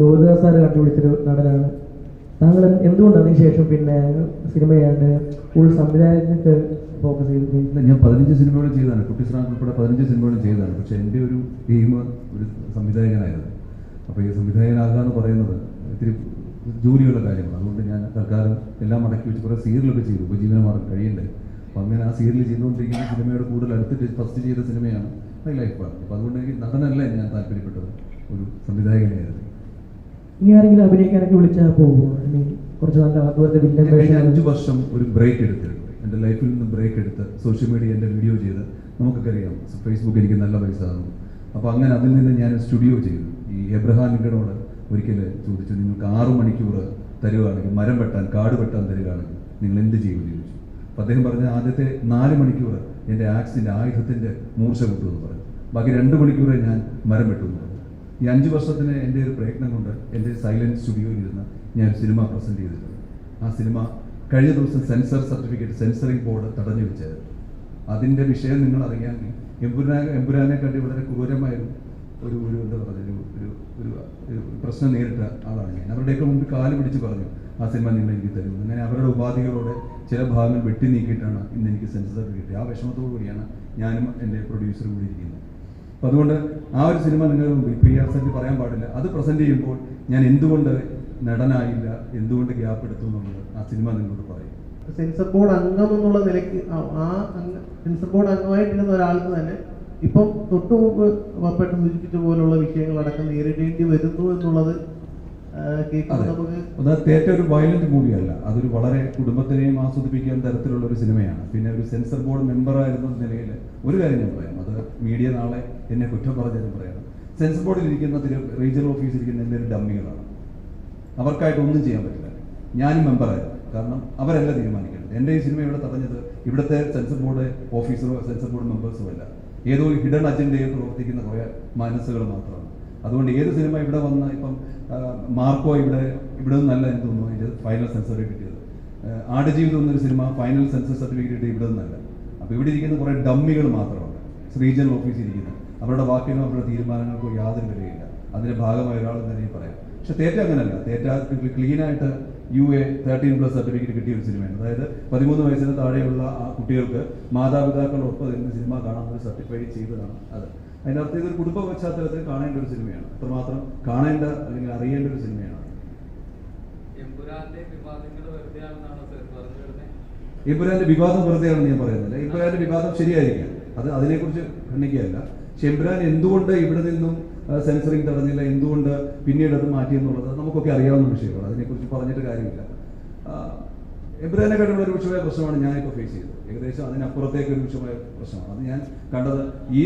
Jyothidas sir കണ്ടുപിടിച്ചൊരു നടനാണ്. താങ്കൾ എന്തുകൊണ്ടാണ് ശേഷം പിന്നെ സിനിമയാണ് ഫുൾ സംവിധായകർക്ക് ഫോക്കസ് ചെയ്ത് ഞാൻ പതിനഞ്ച് സിനിമകളും ചെയ്തതാണ്. കുട്ടി ശ്രാങ്ക് ഉൾപ്പെടെ പതിനഞ്ച് സിനിമകളും ചെയ്തതാണ്. പക്ഷെ എന്റെ ഒരു എയിം ഒരു സംവിധായകനായിരുന്നു. അപ്പോൾ ഈ സംവിധായകനാകുക എന്ന് പറയുന്നത് ഇത്തിരി ജോലിയുള്ള കാര്യമാണ്. അതുകൊണ്ട് ഞാൻ തൽക്കാലം എല്ലാം മടക്കി വെച്ച് കുറേ സീരിയലൊക്കെ ചെയ്തു. ഉപജീവനമാർഗം കഴിയണ്ടേ. അപ്പോൾ അങ്ങനെ ആ സീരിയൽ ചെയ്തുകൊണ്ടിരിക്കുന്ന സിനിമയുടെ കൂടുതൽ അടുത്തിട്ട് ഫസ്റ്റ് ചെയ്ത സിനിമയാണ് മൈ ലൈഫ് പാർട്ടി അപ്പോൾ അതുകൊണ്ട് എനിക്ക് നടനല്ല ഞാൻ താല്പര്യപ്പെട്ടത്. ഒരു സംവിധായകനായിരുന്നു. ഇനി ആരെങ്കിലും അഭിനയിക്കാനൊക്കെ വിളിച്ചാൽ പോകുമോ? കുറച്ച് നല്ല അതുപോലത്തെ വില്ലൻ അഞ്ച് വർഷം ഒരു ബ്രേക്ക് എടുത്തിരുന്നു. എന്റെ ലൈഫിൽ നിന്ന് ബ്രേക്ക് എടുത്ത് സോഷ്യൽ മീഡിയ എന്റെ വീഡിയോ ചെയ്ത് നമുക്കൊക്കെ അറിയാം ഫേസ്ബുക്ക് എനിക്ക് നല്ല പൈസ തന്നു. അപ്പോൾ അങ്ങനെ അതിൽ നിന്ന് ഞാൻ സ്റ്റുഡിയോ ചെയ്തു. ഈ എബ്രഹാം ലിങ്കനോട് ഒരിക്കൽ ചോദിച്ചു നിങ്ങൾക്ക് ആറു മണിക്കൂർ തരുവാണെങ്കിൽ മരം വെട്ടാൻ കാട് വെട്ടാൻ തരുകയാണെങ്കിൽ നിങ്ങൾ എന്ത് ചെയ്യുമെന്ന് ചോദിച്ചു. അപ്പോൾ അദ്ദേഹം പറഞ്ഞ ആദ്യത്തെ നാല് മണിക്കൂർ എന്റെ ആക്സിന്റെ ആയുധത്തിന്റെ മൂർച്ച കിട്ടുമെന്ന് പറഞ്ഞു. ബാക്കി രണ്ട് മണിക്കൂറേ ഞാൻ മരം വെട്ടുമെന്ന് പറഞ്ഞു ഈ അഞ്ച് വർഷത്തിന് എന്റെ ഒരു പ്രയത്നം കൊണ്ട് എന്റെ സൈലന്റ് സ്റ്റുഡിയോയിൽ ഇരുന്ന് ഞാൻ ഒരു സിനിമ പ്രസന്റ് ചെയ്തിട്ടുണ്ട്. ആ സിനിമ കഴിഞ്ഞ ദിവസം സെൻസർ സർട്ടിഫിക്കറ്റ് സെൻസറിംഗ് ബോർഡ് തടഞ്ഞു വെച്ചായിരുന്നു അതിന്റെ വിഷയം നിങ്ങൾ അറിയാമെങ്കിൽ എമ്പുരാനെ എംപുരാനെ കണ്ടി വളരെ ക്രൂരമായൊരു ഒരു ഒരു എന്താ പറയുക ഒരു ഒരു ഒരു പ്രശ്നം നേരിട്ട ആളാണ് ഞാൻ. അവരുടെയൊക്കെ മുമ്പ് കാൽ പിടിച്ച് പറഞ്ഞു ആ സിനിമ നിങ്ങൾ എനിക്ക് തരും. അങ്ങനെ അവരുടെ ഉപാധികളോടെ ചില ഭാഗങ്ങൾ വെട്ടി നീക്കിയിട്ടാണ് ഇന്ന് എനിക്ക് സെൻസർ സർട്ടിഫിക്കറ്റ്. ആ വിഷമത്തോടു കൂടിയാണ് ഞാനും എന്റെ പ്രൊഡ്യൂസറും കൂടി ഇരിക്കുന്നത്. അതുകൊണ്ട് ആ ഒരു സിനിമ നിങ്ങൾ പി ആർ പറയാൻ പാടില്ല. അത് പ്രസന്റ് ചെയ്യുമ്പോൾ ഞാൻ എന്തുകൊണ്ട് നടനായില്ല എന്തുകൊണ്ട് ഗ്യാപ്പ് എടുത്തു എന്നുള്ളത് ആ സിനിമ നിങ്ങളോട് പറയും. സെൻസർ ബോർഡ് അംഗം എന്നുള്ള നിലയ്ക്ക് ആ സെൻസർ ബോർഡ് അംഗമായിട്ടിരുന്ന ഒരാൾക്ക് തന്നെ ഇപ്പം തൊട്ടു പപ്പേട്ടൻ സൂചിപ്പിച്ച പോലുള്ള വിഷയങ്ങളടക്കം നേരിടേണ്ടി വരുന്നു എന്നുള്ളത് കേൾക്കുമ്പോൾ ഒരു വയലന്റ് മൂവിയല്ല അതൊരു വളരെ കുടുംബത്തിനെയും ആസ്വദിപ്പിക്കാൻ തരത്തിലുള്ള ഒരു സിനിമയാണ്. പിന്നെ ഒരു സെൻസർ ബോർഡ് മെമ്പർ ആയിരുന്ന നിലയിൽ ഒരു കാര്യം ഞാൻ പറയാം. അത് മീഡിയ നാളെ എന്നെ കുറ്റം പറഞ്ഞതെന്ന് പറയാം. സെൻസർ ബോർഡിൽ ഇരിക്കുന്ന റീജിയണൽ ഓഫീസിൽ ഇരിക്കുന്ന എന്തെങ്കിലും ഡമ്മികളാണ് അവർക്കായിട്ട് ഒന്നും ചെയ്യാൻ പറ്റില്ല. ഞാനും മെമ്പറായിരുന്നു കാരണം അവരല്ല തീരുമാനിക്കേണ്ടത്. എന്റെ ഈ സിനിമ ഇവിടെ തടഞ്ഞത്? ഇവിടുത്തെ സെൻസർ ബോർഡ് ഓഫീസറോ സെൻസർ ബോർഡ് മെമ്പേഴ്സോ അല്ല. ഏതോ ഹിഡൻ അജണ്ടയിൽ പ്രവർത്തിക്കുന്ന കുറേ മനസ്സുകൾ മാത്രമാണ്. അതുകൊണ്ട് ഏത് സിനിമ ഇവിടെ വന്ന ഇപ്പം മാർക്കോ ഇവിടെ ഇവിടെ നിന്നല്ല എന്ന് തോന്നുന്നു അതിന്റെ ഫൈനൽ സെൻസറി കിട്ടിയത്. ആടുജീവിതം എന്നൊരു സിനിമ ഫൈനൽ സെൻസർ സർട്ടിഫിക്കറ്റ് ഇവിടെ നിന്നല്ല. അപ്പോൾ ഇവിടെ ഇരിക്കുന്ന കുറേ ഡമ്മികൾ മാത്രമാണ് റീജിയണൽ ഓഫീസിൽ ഇരിക്കുന്നത്. അവരുടെ വാക്കിനോ അവരുടെ തീരുമാനങ്ങൾക്കോ യാതൊരു വിലയില്ല. അതിന്റെ ഭാഗമായ ഒരാൾ തന്നെ പറയാം. പക്ഷെ തേറ്റ അങ്ങനല്ല. തേറ്റ ക്ലീനായിട്ട് U A thirteen plus certificate കിട്ടിയ ഒരു സിനിമയാണ്. അതായത് പതിമൂന്ന് വയസ്സിന് താഴെയുള്ള ആ കുട്ടികൾക്ക് മാതാപിതാക്കളോടൊപ്പം ഇരുന്ന് സിനിമ കാണാൻ സർട്ടിഫൈ ചെയ്തതാണ് അത്. അതിന്റെ അർത്ഥം ഇതൊരു കുടുംബ പശ്ചാത്തലത്തിൽ കാണേണ്ട ഒരു സിനിമയാണ്. അത്രമാത്രം കാണേണ്ട അല്ലെങ്കിൽ അറിയേണ്ട ഒരു സിനിമയാണ്. എംപുരാന്റെ വിവാദം വെറുതെയാണെന്ന് ഞാൻ പറയുന്നില്ല. എംപുരാന്റെ വിവാദം ശരിയായിരിക്കാം. അത് അതിനെക്കുറിച്ച് ഖണ്ഡിക്കുകയല്ല. പക്ഷെ എംബ്രാൻ എന്തുകൊണ്ട് ഇവിടെ നിന്നും സെൻസറിങ് തടഞ്ഞില്ല? എന്തുകൊണ്ട് പിന്നീട് അത് മാറ്റിയെന്നുള്ളത് നമുക്കൊക്കെ അറിയാവുന്ന വിഷയമാണ്. അതിനെക്കുറിച്ച് പറഞ്ഞിട്ട് കാര്യമില്ല. ഒരു വിഷയമായ പ്രശ്നമാണ് ഞാനിപ്പോൾ ഫേസ് ചെയ്തത്. ഏകദേശം അതിനപ്പുറത്തേക്ക് ഒരു വിഷയമായ പ്രശ്നമാണ്. അത് ഞാൻ കണ്ടത് ഈ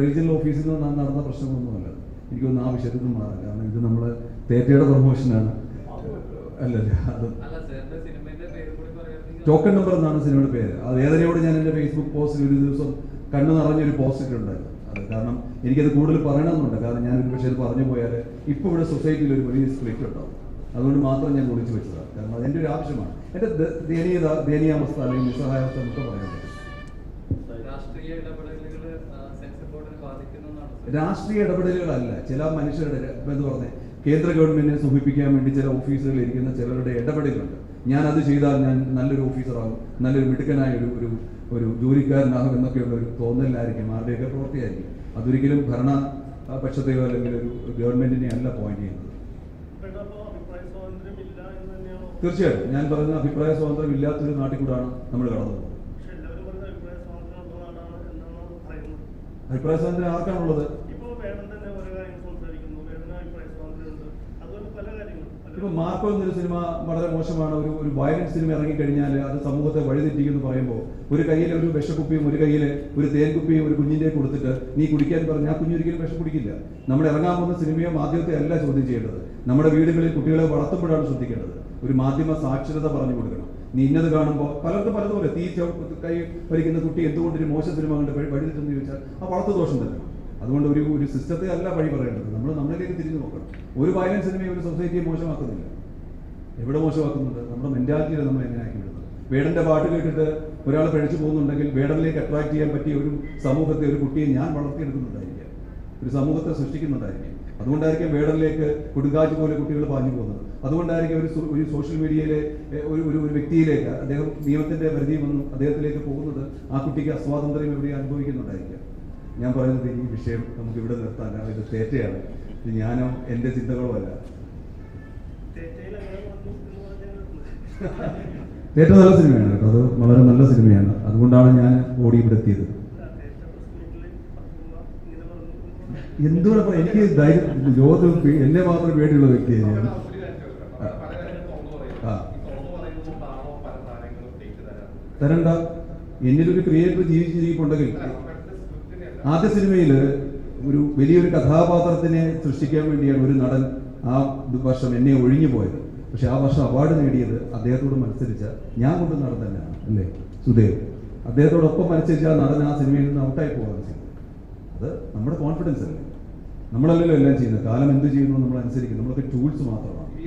റീജിയണൽ ഓഫീസിൽ നിന്ന് നടന്ന പ്രശ്നങ്ങളൊന്നുമല്ല. എനിക്കൊന്നും ആ വിഷയത്തിൽ നിന്ന് മാറാം കാരണം ഇത് നമ്മൾ തേറ്റയുടെ പ്രൊമോഷനാണ് അല്ലല്ല അത് ടോക്കൺ നമ്പർ എന്നാണ് സിനിമയുടെ പേര്. അത് വേദനയോട് ഞാൻ എന്റെ ഫേസ്ബുക്ക് പോസ്റ്റിൽ ഒരു ദിവസം കണ്ണു നിറഞ്ഞൊരു പോസ്റ്റ് ഇട്ടുണ്ടായിരുന്നു അത് കാരണം എനിക്കത് കൂടുതൽ പറയണമെന്നുണ്ട്. കാരണം ഞാൻ ഒരു പക്ഷേ അത് പറഞ്ഞു പോയാൽ ഇപ്പോൾ ഇവിടെ സൊസൈറ്റിയിൽ ഒരു വലിയ സ്പ്ലിറ്റ് ഉണ്ടാവും. അതുകൊണ്ട് മാത്രം ഞാൻ ഒളിച്ചു വെച്ചതാണ്. കാരണം അത് എന്റെ ഒരു ആവശ്യമാണ്. എന്റെ ദ- ദയനീയത ദയനീയാവസ്ഥ അല്ലെങ്കിൽ നിസ്സഹായാവസ്ഥ എന്നൊക്കെ പറ്റും. രാഷ്ട്രീയ ഇടപെടലുകളല്ല. ചില മനുഷ്യരുടെ ഇപ്പൊ എന്ത് പറഞ്ഞേ കേന്ദ്ര ഗവൺമെന്റിനെ സുഖിപ്പിക്കാൻ വേണ്ടി ചില ഓഫീസുകളിൽ ഇരിക്കുന്ന ചിലരുടെ ഇടപെടലുണ്ട്. ഞാൻ അത് ചെയ്താൽ ഞാൻ നല്ലൊരു ഓഫീസറാകും നല്ലൊരു മിടുക്കനായ ഒരു ഒരു ഒരു ജോലിക്കാരനാകും എന്നൊക്കെയുള്ള ഒരു തോന്നലായിരിക്കും ആരുടെയൊക്കെ പ്രവൃത്തിയായിരിക്കും. അതൊരിക്കലും ഭരണ പക്ഷത്തെയോ അല്ലെങ്കിൽ ഒരു ഗവൺമെന്റിനെ അല്ല പോയിന്റ് ചെയ്യുന്നത്. തീർച്ചയായിട്ടും. ഞാൻ പറഞ്ഞ അഭിപ്രായ സ്വാതന്ത്ര്യം ഇല്ലാത്തൊരു നാട്ടിൽ കൂടാണ് നമ്മൾ കടന്നു പോകുന്നത് അഭിപ്രായ സ്വാതന്ത്ര്യം ആർക്കാണുള്ളത് ഇപ്പോ വേടൻ തന്നെ ഓരോ കാര്യങ്ങൾ സംസാരിക്കുന്നു വേടന അഭിപ്രായ സ്വാതന്ത്ര്യം ഉണ്ട് അതുപോലെ പല കാര്യങ്ങളും പല ഇപ്പൊ മാർക്കോ എന്നൊരു സിനിമ വളരെ മോശമാണ്. ഒരു ഒരു വയലൻസ് സിനിമ ഇറങ്ങിക്കഴിഞ്ഞാൽ അത് സമൂഹത്തെ വഴിതെറ്റിക്കുന്നു പറയുമ്പോൾ ഒരു കയ്യിൽ ഒരു വിഷക്കുപ്പിയും ഒരു കയ്യിൽ ഒരു തേൻകുപ്പിയും ഒരു കുഞ്ഞിന്റെ കൊടുത്തിട്ട് നീ കുടിക്കാൻ പറഞ്ഞാൽ ആ കുഞ്ഞൊരിക്കലും വിഷം കുടിക്കില്ല നമ്മൾ ഇറങ്ങാൻ പോകുന്ന സിനിമയോ മാധ്യമത്തെ അല്ല ചോദ്യം ചെയ്യേണ്ടത്. നമ്മുടെ വീടുകളിൽ കുട്ടികളെ വളർത്തുമ്പോഴാണ് ശ്രദ്ധിക്കേണ്ടത്. ഒരു മാധ്യമ സാക്ഷരത പറഞ്ഞു കൊടുക്കണം. നീ ഇന്നത് കാണുമ്പോൾ പലർക്കും പലതുപോലെ തീ കൈ വരിക്കുന്ന കുട്ടി എന്തുകൊണ്ട് ഒരു മോശം സിനിമ കണ്ട് വഴി വഴിതെറ്റെന്ന് ചോദിച്ചാൽ ആ വളർത്തു ദോഷം തന്നെ. അതുകൊണ്ട് ഒരു ഒരു സിസ്റ്റത്തെ അല്ല വഴി പറയേണ്ടത്. നമ്മൾ നമ്മളിലേക്ക് തിരിഞ്ഞു നോക്കണം. ഒരു വയലൻസ് സിനിമയും ഒരു സൊസൈറ്റിയെ മോശമാക്കുന്നില്ല. എവിടെ മോശമാക്കുന്നുണ്ട്? നമ്മുടെ മെന്റാലിറ്റിയിൽ നമ്മൾ എങ്ങനെ ആക്കി വിടുന്നത് വേടന്റെ പാട്ട് കേട്ടിട്ട് ഒരാൾ പഴിച്ചു പോകുന്നുണ്ടെങ്കിൽ വേടനിലേക്ക് അട്രാക്ട് ചെയ്യാൻ പറ്റിയ ഒരു സമൂഹത്തെ ഒരു കുട്ടിയെ ഞാൻ വളർത്തിയെടുക്കുന്നുണ്ടായിരിക്കാം ഒരു സമൂഹത്തെ സൃഷ്ടിക്കുന്നുണ്ടായിരിക്കും അതുകൊണ്ടായിരിക്കും വേടനിലേക്ക് കൊടുങ്കാറ്റ് പോലെ കുട്ടികൾ പാഞ്ഞു പോകുന്നത്. അതുകൊണ്ടായിരിക്കും ഒരു ഒരു സോഷ്യൽ മീഡിയയിലെ ഒരു ഒരു ഒരു വ്യക്തിയിലേക്ക് അദ്ദേഹം നിയമത്തിന്റെ പരിധി വന്നു അദ്ദേഹത്തിലേക്ക് പോകുന്നത് ആ കുട്ടിക്ക് അസ്വാതന്ത്ര്യം എവിടെ അനുഭവിക്കുന്നുണ്ടായിരിക്കാം. ഞാൻ പറയുന്നത് ഈ വിഷയം നമുക്ക് ഇവിടെ നിർത്താൻ ഇത് തേറ്റയാണ്. ഇത് ഞാനോ എന്റെ ചിന്തകളോ അല്ല. തേറ്റ നല്ല സിനിമയാണ് കേട്ടോ. അത് വളരെ നല്ല സിനിമയാണ്. അതുകൊണ്ടാണ് ഞാൻ ഓടി ഇവിടെ എത്തിയത്. എന്തുകൊണ്ട് എനിക്ക് ധൈര്യം ലോകത്തിൽ എന്നെ മാത്രം പേടിയുള്ള വ്യക്തിയാണ് ഞാൻ. തരണ്ട. എന്നിലൊരു ക്രിയേറ്റർ ജീവിച്ചിരിപ്പുണ്ടെങ്കിൽ ആദ്യ സിനിമയിൽ ഒരു വലിയൊരു കഥാപാത്രത്തിനെ സൃഷ്ടിക്കാൻ വേണ്ടിയാണ് ഒരു നടൻ ആ വർഷം എന്നെ ഒഴിഞ്ഞു പോയത്. പക്ഷെ ആ വർഷം അവാർഡ് നേടിയത് അദ്ദേഹത്തോട് മത്സരിച്ച ഞാൻ കൊണ്ട് നടൻ തന്നെയാണ് അല്ലേ? സുദേവ് അദ്ദേഹത്തോടൊപ്പം മത്സരിച്ച ആ നടൻ ആ സിനിമയിൽ നിന്ന് ഔട്ടായി പോകാൻ ചെയ്തു അത് നമ്മുടെ കോൺഫിഡൻസ് അല്ലേ? നമ്മളല്ലല്ലോ എല്ലാം ചെയ്യുന്നത്. കാലം എന്ത് ചെയ്യുന്നു നമ്മൾ അനുസരിക്കും നമ്മളൊക്കെ ടൂൾസ് മാത്രമാണ്.